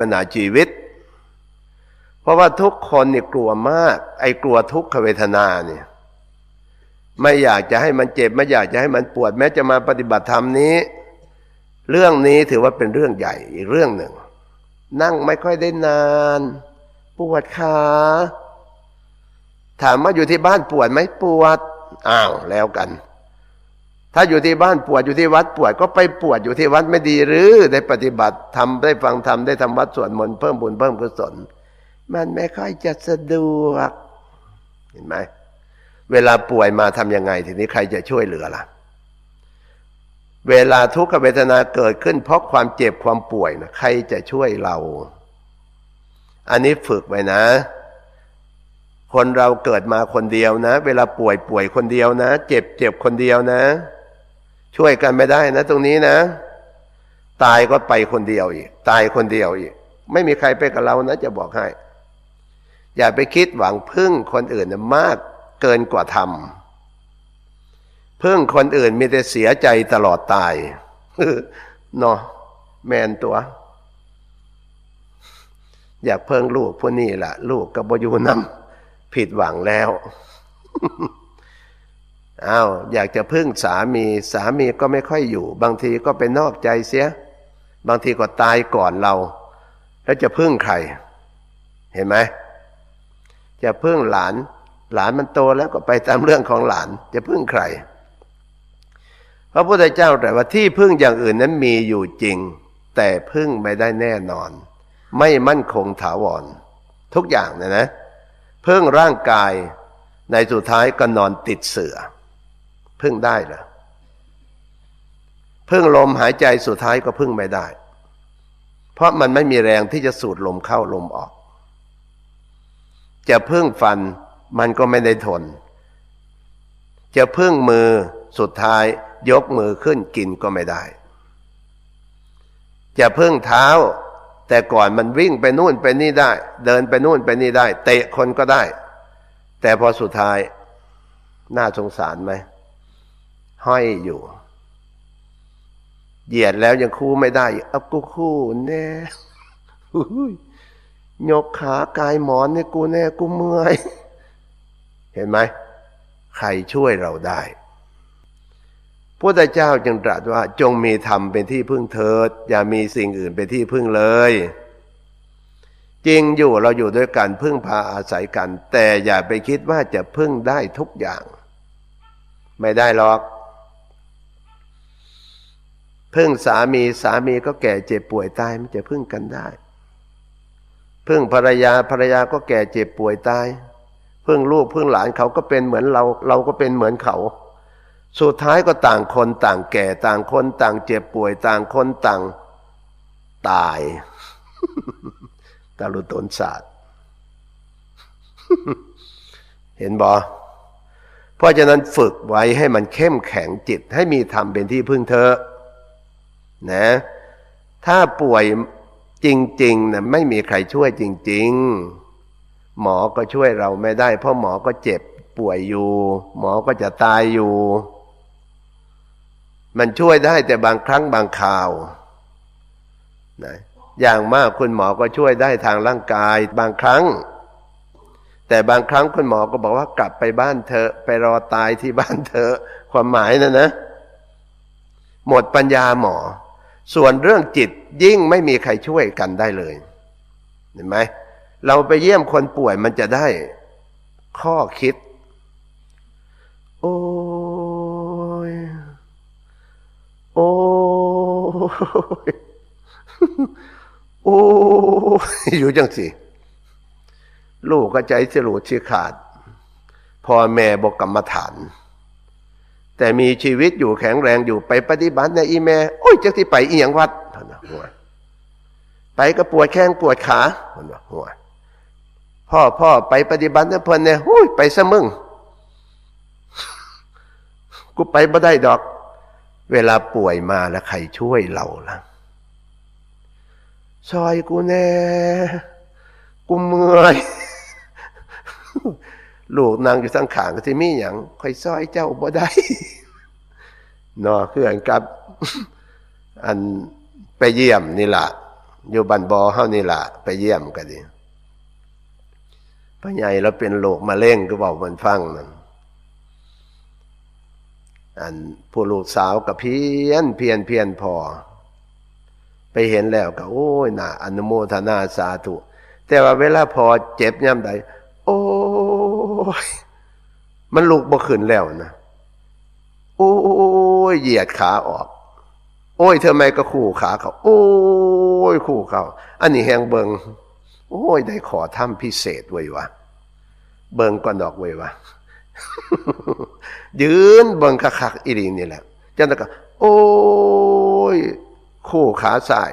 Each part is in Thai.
ปัญหาชีวิต เพราะว่าทุกคนเนี่ยกลัวมาก ไอ้กลัวทุกขเวทนาเนี่ย ไม่อยากจะให้มันเจ็บ ไม่อยากจะให้มันปวด แม้จะมาปฏิบัติธรรมนี้ เรื่องนี้ถือว่าเป็นเรื่องใหญ่อีกเรื่องหนึ่ง นั่งไม่ค่อยได้นานปวดขาถามว่าอยู่ที่บ้านปวดไหมปวดอ้าวแล้วกัน ถ้าอยู่ที่บ้านปวดอยู่ที่วัดปวดก็ไปปวดอยู่ที่วัดไม่ดีหรือได้ปฏิบัติทำได้ฟังธรรมได้ทำวัดสวดมนต์เพิ่มบุญเพิ่มกุศล มันไม่ค่อยจะสะดวกเห็นไหมเวลาป่วยมาทำยังไง ทีนี้ใครจะช่วยเหลือล่ะ เวลาทุกขเวทนาเกิดขึ้น เพราะความเจ็บความป่วยนะใครจะช่วยเรา อันนี้ฝึกไว้นะ คนเราเกิดมาคนเดียวนะ เวลาป่วยป่วยคนเดียวนะ เจ็บเจ็บคนเดียวนะ ช่วยกันไม่ได้นะ ตรงนี้นะ ตายก็ไปคนเดียวอีก ตายคนเดียวอีก ไม่มีใครไปกับเรานะ จะบอกให้ อย่าไปคิดหวังพึ่งคนอื่นมากเกินกว่าทำพึ่งคนอื่นมีแต่เสียใจตลอดตายเนาะแมนตัวอยากเพิ่งลูกพวกนี้แหละลูกกับบอยู่นำผิดหวังแล้ว อา้าวอยากจะพึ่งสามีสามีก็ไม่ค่อยอยู่ บางทีก็ไปนอกใจเสีย บางทีก็ตายก่อนเรา แล้วจะพึ่งใคร เห็นไหมจะพึ่งหลาน หลานมันโตแล้วก็ไปตามเรื่องของหลานจะพึ่งใคร พระพุทธเจ้าแต่ว่าที่พึ่งอย่างอื่นนั้นมีอยู่จริง แต่พึ่งไม่ได้แน่นอน ไม่มั่นคงถาวร ทุกอย่างเนะนะ พึ่งร่างกายในสุดท้ายก็นอนติดเสือ พึ่งได้เหรอพึ่งลมหายใจสุดท้ายก็พึ่งไม่ได้ เพราะมันไม่มีแรงที่จะสูดลมเข้าลมออก จะพึ่งฟันมันก็ไม่ได้ทน จะพึ่งมือสุดท้ายยกมือขึ้นกินก็ไม่ได้ จะพึ่งเท้า แต่ก่อนมันวิ่งไปนู่นไปนี่ได้ เดินไปนู่นไปนี่ได้ เตะคนก็ได้ แต่พอสุดท้ายน่าสงสารไหม ห้อยอยู่ เหยียดแล้วยังคู่ไม่ได้เอากูคู่แน่ยกขากายหมอนเนี่ยกูแน่กูเมื่อยเห็นไหมใครช่วยเราได้พระเจ้าจึงตรัสว่าจงมีธรรมเป็นที่พึ่งเถิด อย่ามีสิ่งอื่นเป็นที่พึ่งเลย จริงอยู่เราอยู่ด้วยกันพึ่งพาอาศัยกัน แต่อย่าไปคิดว่าจะพึ่งได้ทุกอย่าง ไม่ได้หรอก พึ่งสามีสามีก็แก่เจ็บป่วยตายมันจะพึ่งกันได้ พึ่งภรรยาภรรยาก็แก่เจ็บป่วยตาย พึ่งลูกพึ่งหลานเขาก็เป็นเหมือนเรา เราก็เป็นเหมือนเขา สุดท้ายก็ต่างคนต่างแก่ต่างคนต่างเจ็บป่วยต่างคนต่างตายตาลุตนศาสตร์ เห็นบอเพราะฉะนั้นฝึกไว้ให้มันเข้มแข็งจิตให้มีธรรมเป็นที่พึ่งเธอ นะถ้าป่วยจริงๆนะไม่มีใครช่วยจริง ๆ หมอก็ช่วยเราไม่ได้ เพราะหมอก็เจ็บป่วยอยู่ หมอก็จะตายอยู่ มันช่วยได้แต่บางครั้งบางคราวนะอย่างมากคุณหมอก็ช่วยได้ทางร่างกายบางครั้ง แต่บางครั้งคุณหมอก็บอกว่ากลับไปบ้านเธอไปรอตายที่บ้านเธอความหมายนะนะ หมดปัญญาหมอ ส่วนเรื่องจิตยิ่งไม่มีใครช่วยกันได้เลย เห็นไหมเราไปเยี่ยมคนป่วยมันจะได้ข้อคิด โอ้ย โอ้ย โอ้อยู่จังสิ ลูกก็ใจสลุดชีขาดพ่อแม่บอกกรรมฐาน แต่มีชีวิตอยู่แข็งแรงอยู่ไปปฏิบัติในอีแม่โอ้ยจะที่ไปอีหยังวัดหัวไปก็ปวดแข้งปวดขาหัวพ่อพ่อไปปฏิบัติเนี่ยเพิ่นเนี่ยโอ้ยไปซะมึง กูไปบ่ได้ดอก เวลาป่วยมาแล้วใครช่วยเราล่ะซอยกูแน่กูเมื่อยลูกนางอยู่สังขารก็จะมีอย่างคอยซอยเจ้าบ่ได้ นอคืออันกับ อันไปเยี่ยมนี่แหละอยู่บันบอเฮานี่ละไปเยี่ยมกันดิพ่อใหญ่เราเป็นโรคมะเร็งก็บอกมันฟังนั่นอันผู้ลูกสาวกับเพียนเพียนเพียนพอ ไปเห็นแล้วก็ โอ้ยน่าอนุโมทนาสาธุ แต่ว่าเวลาพอเจ็บย่ำใดโอ้ยมันลุกบ่ขึ้นแล้วนะโอ้ ยเหยียดขาออก โอ้ยเธอไม่ก็คู่ขาเขา โอ้ยคู่เขา อันนี้แหงเบิงโอ้ยได้ขอทำพิเศษไว้วะเบิงก่อนดอกไว้วะยืนเบิงคักๆอีรีนี่แหละจังแล้วก็โอ้ยคู่ขาซ้าย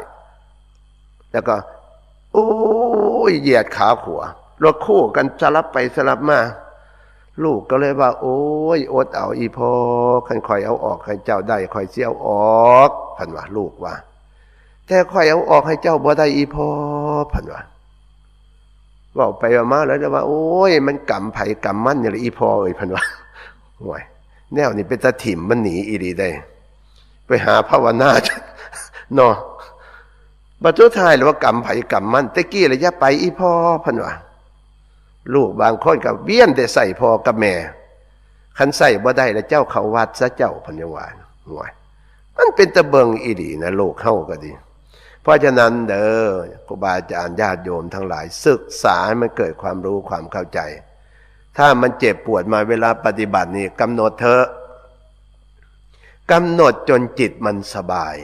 แล้วก็ โอ้ยเหยียดขาขวาราคู่กันสลับไปสลับมา ลูกก็เลยว่า โอ้ยอดเอาอีพอคันคอยเอาออกให้เจ้าได้คอยเสียเอาออกพันว่าลูกว่า แต่คอยเอาออกให้เจ้าบ่ได้อีพอพันว่าบอกไปมาแล้วจะว่า โอ้ย มันกำไผ่กำมั่นนี่แหละอีพอเอ้ยพันว่าห่วยแนวนี้เป็นตาถิ่มมันหนีอีดีได้ ไปหาภาวนาเนาะบัจจุทายหรือว่ากำไผ่กำมั่นตะกี้ระยะไปอีพอพันว่า ลูกบางคนกับเวียนแต่ใส่พอกับแม่คันใส่บ่ได้แล้วเจ้าเขาวัดซะเจ้าพันยาวานห่วยมันเป็นตะเบิงอีดีนะโลกเข้าก็ดี เพราะฉะนั้นเด้อครูบาอาจารย์ญาติโยมทั้งหลาย ศึกษาให้มันเกิดความรู้ความเข้าใจ ถ้ามันเจ็บปวดมาเวลาปฏิบัตินี่กำหนดเถอะกำหนดจนจิตมันสบาย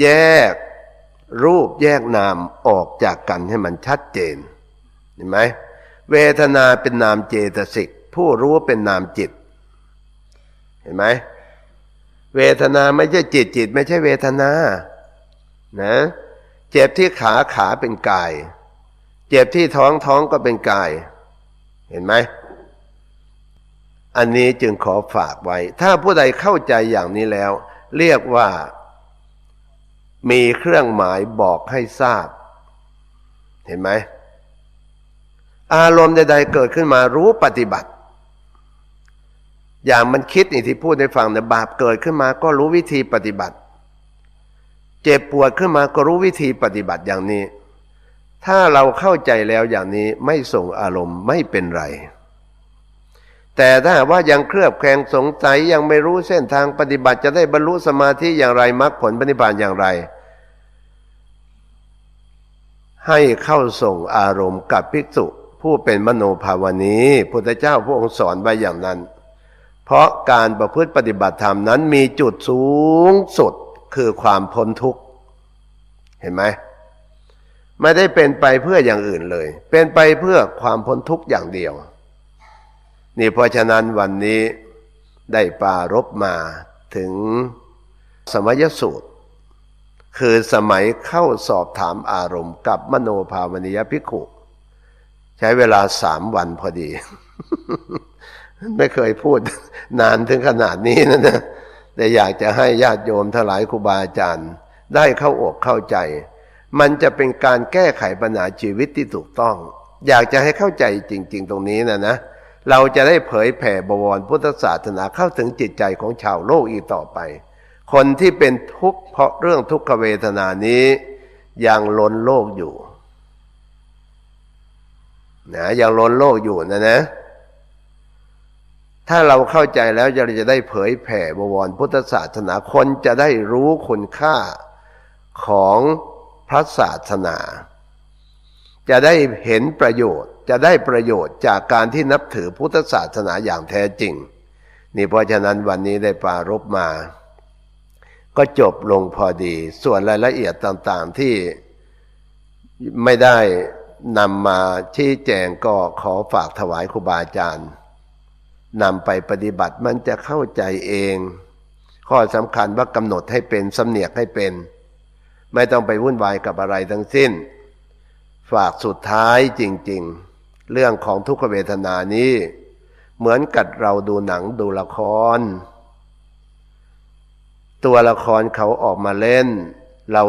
แยกรูปแยกนามออกจากกันให้มันชัดเจน เห็นไหมเวทนาเป็นนามเจตสิกผู้รู้เป็นนามจิต เห็นไหมเวทนาไม่ใช่จิตจิต ไม่ใช่เวทนา นะ เจ็บที่ขาขาเป็นกาย เจ็บที่ท้องท้องก็เป็นกาย เห็นไหมอันนี้จึงขอฝากไว้ ถ้าผู้ใดเข้าใจอย่างนี้แล้ว เรียกว่า มีเครื่องหมายบอกให้ทราบ เห็นไหม อารมณ์ใดๆเกิดขึ้นมารู้ปฏิบัติ อย่างมันคิดนี่ที่พูดในฟังเนี่ยบาปเกิดขึ้นมาก็รู้วิธีปฏิบัติ เจ็บปวดขึ้นมาก็รู้วิธีปฏิบัติอย่างนี้ ถ้าเราเข้าใจแล้วอย่างนี้ไม่ส่งอารมณ์ไม่เป็นไร แต่ถ้าว่ายังเครือบแคลงสงสัยยังไม่รู้เส้นทางปฏิบัติจะได้บรรลุสมาธิอย่างไรมรรคผลปฏิบัติอย่างไรให้เข้าส่งอารมณ์กับภิกษุ ผู้เป็นมโนภาวนีพุทธเจ้าพระองค์สอนไว้อย่างนั้น เพราะการประพฤติปฏิบัติธรรมนั้นมีจุดสูงสุดคือความพ้นทุกข์ เห็นไหมไม่ได้เป็นไปเพื่ออย่างอื่นเลย เป็นไปเพื่อความพ้นทุกข์อย่างเดียว นี่เพราะฉะนั้นวันนี้ได้ปารบมาถึงสมัยสูตร คือสมัยเข้าสอบถามอารมณ์กับมโนภาวนิยภิกขุ ใช้เวลาสามวันพอดี ไม่เคยพูดนานถึงขนาดนี้นะนะแต่อยากจะให้ญาติโยมทั้งหลายครูบาอาจารย์ ได้เข้าอกเข้าใจ มันจะเป็นการแก้ไขปัญหาชีวิตที่ถูกต้อง อยากจะให้เข้าใจจริง ๆ ตรงนี้นะนะเราจะได้เผยแผ่บวรพุทธศาสนาเข้าถึงจิตใจของชาวโลกอีกต่อไป คนที่เป็นทุกข์เพราะเรื่องทุกขเวทนานี้ยังล้นโลกอยู่ นะยังล้นโลกอยู่นะนะ ถ้าเราเข้าใจแล้วเราจะได้เผยแผ่บวรพุทธศาสนาคนจะได้รู้คุณค่าของพระศาสนา จะได้เห็นประโยชน์จะได้ประโยชน์จากการที่นับถือพุทธศาสนาอย่างแท้จริง นี่เพราะฉะนั้นวันนี้ได้ปรารบมา ก็จบลงพอดี ส่วนรายละเอียดต่างๆที่ไม่ได้ นำมาชี้แจงก็ขอฝากถวายครูบาอาจารย์นำไปปฏิบัติมันจะเข้าใจเอง ข้อสำคัญว่ากำหนดให้เป็นสำเนียกให้เป็น ไม่ต้องไปวุ่นวายกับอะไรทั้งสิ้น ฝากสุดท้ายจริง ๆ เรื่องของทุกขเวทนานี้ เหมือนกับเราดูหนังดูละคร ตัวละครเขาออกมาเล่นเรา